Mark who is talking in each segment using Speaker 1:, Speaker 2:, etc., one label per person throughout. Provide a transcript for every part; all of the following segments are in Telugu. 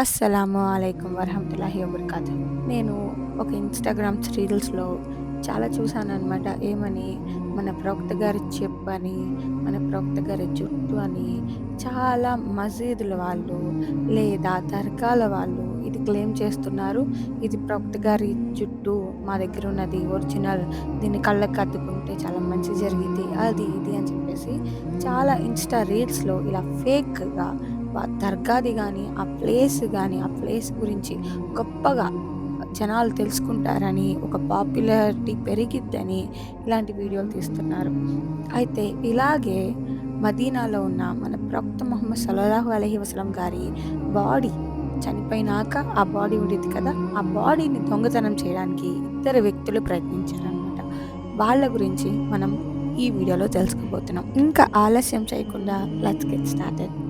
Speaker 1: అస్సలాము అలైకుం వరహమతుల్లాహి వబర్కాతు. నేను ఒక ఇన్స్టాగ్రామ్ రీల్స్లో చాలా చూశాను అనమాట ఏమని? మన ప్రవక్త గారి చెప్పని మన ప్రవక్త గారి జుట్టు అని చాలా మసీదుల వాళ్ళు లేదా దర్గాల వాళ్ళు ఇది క్లెయిమ్ చేస్తున్నారు. ఇది ప్రవక్త గారి జుట్టు మా దగ్గర ఉన్నది ఒరిజినల్. దీన్ని కళ్ళకి అద్దుకుంటే చాలా మంచి జరిగింది. అది ఇది అని చెప్పేసి చాలా ఇన్స్టా రీల్స్లో ఇలా ఫేక్గా దర్గాది కానీ ఆ ప్లేస్ కానీ ఆ ప్లేస్ గురించి గొప్పగా జనాలు తెలుసుకుంటారని ఒక పాపులారిటీ పెరిగిద్దని ఇలాంటి వీడియోలు తీస్తున్నారు. అయితే ఇలాగే మదీనాలో ఉన్న మన ప్రవక్త మొహమ్మద్ సల్లాహు అలహి వసలం గారి బాడీ చనిపోయినాక ఆ బాడీ ఉండేది కదా ఆ బాడీని దొంగతనం చేయడానికి ఇద్దరు వ్యక్తులు ప్రయత్నించారనమాట వాళ్ళ గురించి మనం ఈ వీడియోలో తెలుసుకోబోతున్నాం. ఇంకా ఆలస్యం చేయకుండా లెట్స్ గెట్ స్టార్టెడ్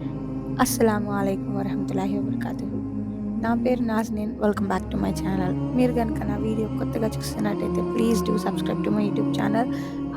Speaker 1: అస్సలం అయికం వరహమతుల్లాహి వబర్కాతు నా పేరు Nazneen. Welcome back to my channel మీరు కనుక నా వీడియో కొత్తగా చూస్తున్నట్టయితే please do subscribe to my YouTube channel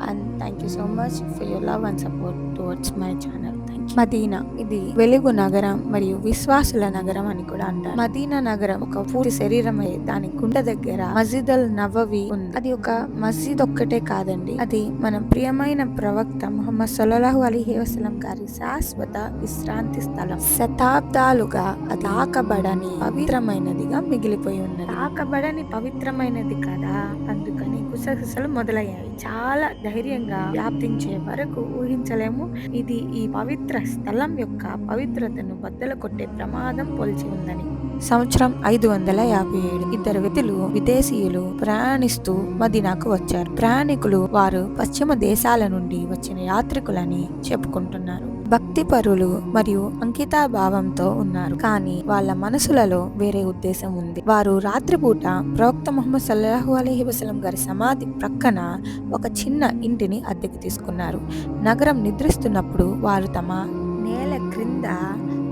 Speaker 1: and thank you so much for your love and support towards my channel Madina. ఇది వెలుగు నగరం మరియు విశ్వాసుల నగరం అని కూడా అంటారు. మదీనా నగరం ఒక పూర్తి శరీరమే దాని గుండె దగ్గర మస్జిద్ అల్ నవవి ఉంది. అది ఒక మస్జిద్ ఒక్కటే కాదండి. అది మన ప్రియమైన ప్రవక్త ముహమ్మద్ సొలహు అలీ వసలం గారి శాశ్వత విశ్రాంతి స్థలం. శతాబ్దాలుగా అది ఆకబడని పవిత్రమైనదిగా మిగిలిపోయి ఉన్నది. ఆకబడని పవిత్రమైనది కదా. అందుకని గుసగుసలు మొదలయ్యాయి. చాలా ధైర్యంగా వ్యాప్తించే వరకు ఊహించలేము. ఇది ఈ పవిత్ర స్థలం యొక్క పవిత్రతను బద్దలు కొట్టే ప్రమాదం పోల్చి ఉందని. సంవత్సరం ఐదు వందల యాభై ఏడు ఇద్దరు వ్యక్తులు విదేశీయులు ప్రయాణిస్తూ మదీనాకు వచ్చారు. ప్రయాణికులు వారు పశ్చిమ దేశాల నుండి వచ్చిన యాత్రికులని చెప్పుకుంటున్నారు. భక్తి పరులు మరియు అంకితాభావంతో ఉన్నారు. కానీ వాళ్ళ మనసులలో వేరే ఉద్దేశం ఉంది. వారు రాత్రిపూట ప్రవక్త ముహమ్మద్ సల్లాహు అలహి వసలం గారి సమాధి ప్రక్కన ఒక చిన్న ఇంటిని అద్దెకు తీసుకున్నారు. నగరం నిద్రిస్తున్నప్పుడు వారు తమ నేల క్రింద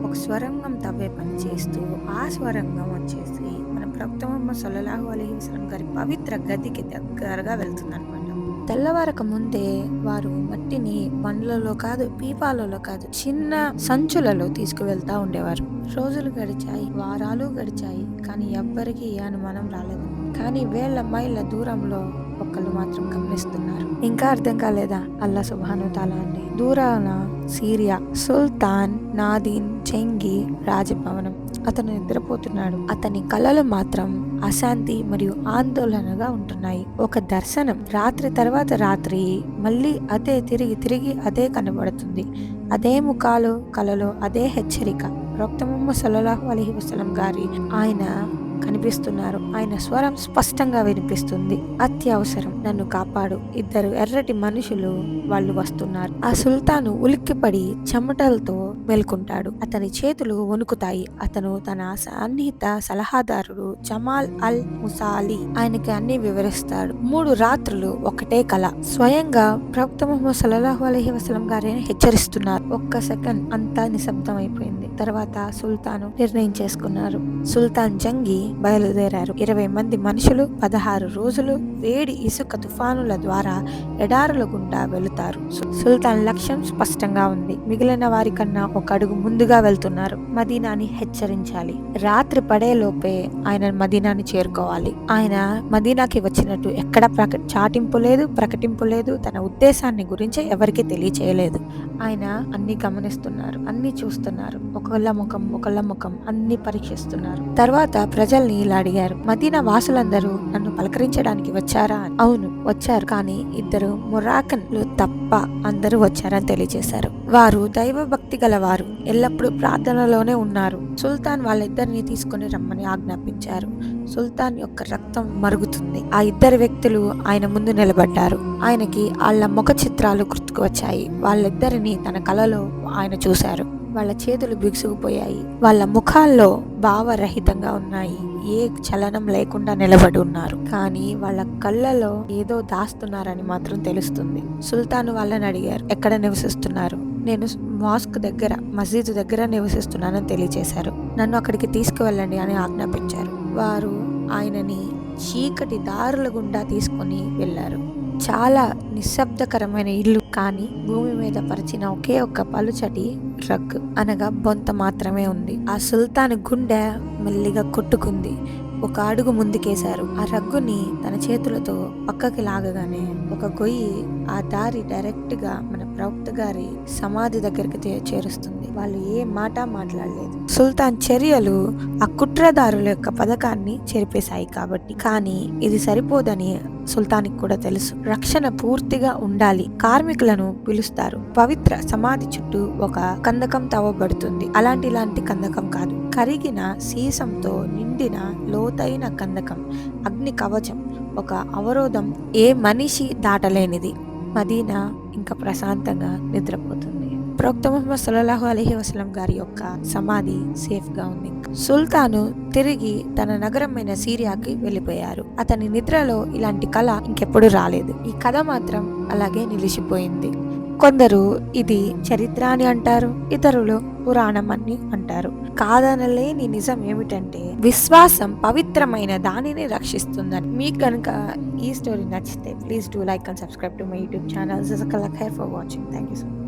Speaker 1: ఒక స్వరంగం తవ్వే పని చేస్తూ ఆ స్వరంగం వచ్చేసి మన ప్రవక్త ముహమ్మద్ సల్లాహు అలహి వసలం గారి పవిత్ర గదికి దగ్గరగా వెళ్తుందనమాట తెల్లవారక ముందే వారు మట్టిని బండ్లలో కాదు పీపాలలో కాదు చిన్న సంచులలో తీసుకువెళ్తా ఉండేవారు. రోజులు గడిచాయి వారాలు గడిచాయి కానీ ఎవ్వరికీ అనుమానం రాలేదు. కానీ వేల మైళ్ళ దూరంలో ఒక్కళ్ళు మాత్రం గమనిస్తున్నారు. ఇంకా అర్థం కాలేదా? అల్లా సుభాను తాలా అండి దూరాన సిరియా సుల్తాన్ నాదీన్ చెంగి రాజభవనం. అతను నిద్రపోతున్నాడు. అతని కళలు మాత్రం అశాంతి మరియు ఆందోళనగా ఉంటున్నాయి. ఒక దర్శనం రాత్రి తర్వాత రాత్రి మళ్ళీ అదే తిరిగి తిరిగి అదే కనబడుతుంది. అదే ముఖాలు కలలో అదే హెచ్చరిక. ప్రవక్త ముహమ్మద్ సల్లాహు అలహి వసలం గారి ఆయన కనిపిస్తున్నారు ఆయన స్వరం స్పష్టంగా వినిపిస్తుంది. అత్యవసరం. నన్ను కాపాడు. ఇద్దరు ఎర్రటి మనుషులు వాళ్ళు వస్తున్నారు. ఆ సుల్తాను ఉలిక్కిపడి చెమటలతో మేల్కుంటాడు. అతని చేతులు వణుకుతాయి. అతను తన సన్నిహిత సలహాదారుడు జమాల్ అల్ ముసాలి ఆయనకి అన్ని వివరిస్తాడు. మూడు రాత్రులు ఒకటే కళ స్వయంగా ప్రవక్త ముహమ్మద్ సల్లాహు అలహి వసలం గారిని హెచ్చరిస్తున్నారు. ఒక్క సెకండ్ అంతా నిశ్శబ్దం అయిపోయింది తర్వాత సుల్తాను నిర్ణయం చేసుకున్నారు. సుల్తాన్ జంగి బయలుదేరారు. ఇరవై మంది మనుషులు పదహారు రోజులు వేడి ఇసుక తుఫానుల ద్వారా ఎడారుల గుండా వెళుతారు. సుల్తాన్ లక్ష్యం స్పష్టంగా ఉంది. మిగిలిన వారి కన్నా ఒక అడుగు ముందుగా వెళ్తున్నారు. మదీనాని హెచ్చరించాలి. రాత్రి పడేలోపే ఆయన మదీనాని చేరుకోవాలి. ఆయన మదీనాకి వచ్చినట్టు ఎక్కడ ప్రక చాటింపు లేదు ప్రకటింపు లేదు తన ఉద్దేశాన్ని గురించి ఎవరికి తెలియచేయలేదు. ఆయన అన్ని గమనిస్తున్నారు అన్ని చూస్తున్నారు. ఒక ఒకళ్ళ ముఖం ఒకళ్ళ ముఖం అన్ని పరీక్షిస్తున్నారు. తర్వాత ప్రజల్ని ఇలా అడిగారు మదీనా వాసులందరూ నన్ను పలకరించడానికి వచ్చారా? అవును వచ్చారు కానీ ఇద్దరు మురాకన్లు తప్ప అందరూ వచ్చారని తెలియజేశారు. వారు దైవ భక్తి గలవారు ఎల్లప్పుడూ ప్రార్థనలోనే ఉన్నారు. సుల్తాన్ వాళ్ళిద్దరిని తీసుకుని రమ్మని ఆజ్ఞాపించారు. సుల్తాన్ యొక్క రక్తం మరుగుతుంది. ఆ ఇద్దరు వ్యక్తులు ఆయన ముందు నిలబడ్డారు. ఆయనకి వాళ్ళ ముఖ చిత్రాలు గుర్తుకు వచ్చాయి. వాళ్ళిద్దరిని తన కలలో ఆయన చూశారు. వాళ్ళ చేతులు బిగుసుకుపోయాయి. వాళ్ళ ముఖాల్లో భావరహితంగా ఉన్నాయి. ఏ చలనం లేకుండా నిలబడి ఉన్నారు. కానీ వాళ్ళ కళ్ళలో ఏదో దాస్తున్నారని మాత్రం తెలుస్తుంది. సుల్తాన్ వాళ్ళని అడిగారు ఎక్కడ నివసిస్తున్నారు? నేను మాస్క్ దగ్గర మస్జిద్ దగ్గర నివసిస్తున్నానని తెలియజేశారు నన్ను అక్కడికి తీసుకువెళ్ళండి అని ఆజ్ఞాపించారు. వారు ఆయనని చీకటి దారుల గుండా తీసుకొని వెళ్ళారు. చాలా నిశ్శబ్దకరమైన ఇల్లు కానీ భూమి మీద పరిచిన ఒకే ఒక్క పలుచటి రగ్ అనగా బొంత మాత్రమే ఉంది. ఆ సుల్తాన్ గుండె మెల్లిగా కొట్టుకుంది. ఒక అడుగు ముందుకేశారు. ఆ రగ్గుని తన చేతులతో పక్కకి లాగగానే ఒక గొయ్యి ఆ దారి డైరెక్ట్గా మన ప్రవక్త గారి సమాధి దగ్గరికి చేరుస్తుంది. వాళ్ళు ఏ మాట మాట్లాడలేదు. సుల్తాన్ చర్యలు ఆ కుట్రదారుల యొక్క పథకాన్ని చెరిపేశాయి కాబట్టి. కానీ ఇది సరిపోదని సుల్తానికి కూడా తెలుసు. రక్షణ పూర్తిగా ఉండాలి. కార్మికులను పిలుస్తారు. పవిత్ర సమాధి చుట్టూ ఒక కందకం తవ్వబడుతుంది. అలాంటి ఇలాంటి కందకం కాదు. కరిగిన సీసంతో నిండిన లోతైన కందకం. అగ్ని కవచం. ఒక అవరోధం. ఏ మనిషి దాటలేనిది. మదీనా ఇంకా ప్రశాంతంగా నిద్రపోతుంది. ప్రొక్త ముహమ్మద్ సల్లాహు అలహి వసలం గారి యొక్క సమాధి సేఫ్గా ఉంది. సుల్తాను తిరిగి తన నగరమైన సిరియాకి వెళ్ళిపోయారు. అతని నిద్రలో ఇలాంటి కళ ఇంకెప్పుడు రాలేదు. ఈ కథ మాత్రం అలాగే నిలిచిపోయింది. కొందరు ఇది చరిత్ర అని అంటారు ఇతరులు పురాణం అని అంటారు. కాదనలేని నిజం ఏమిటంటే విశ్వాసం పవిత్రమైన దానిని రక్షిస్తుందని. మీకు కనుక ఈ స్టోరీ నచ్చితే please do like and subscribe to my YouTube channel. For watching thank you so much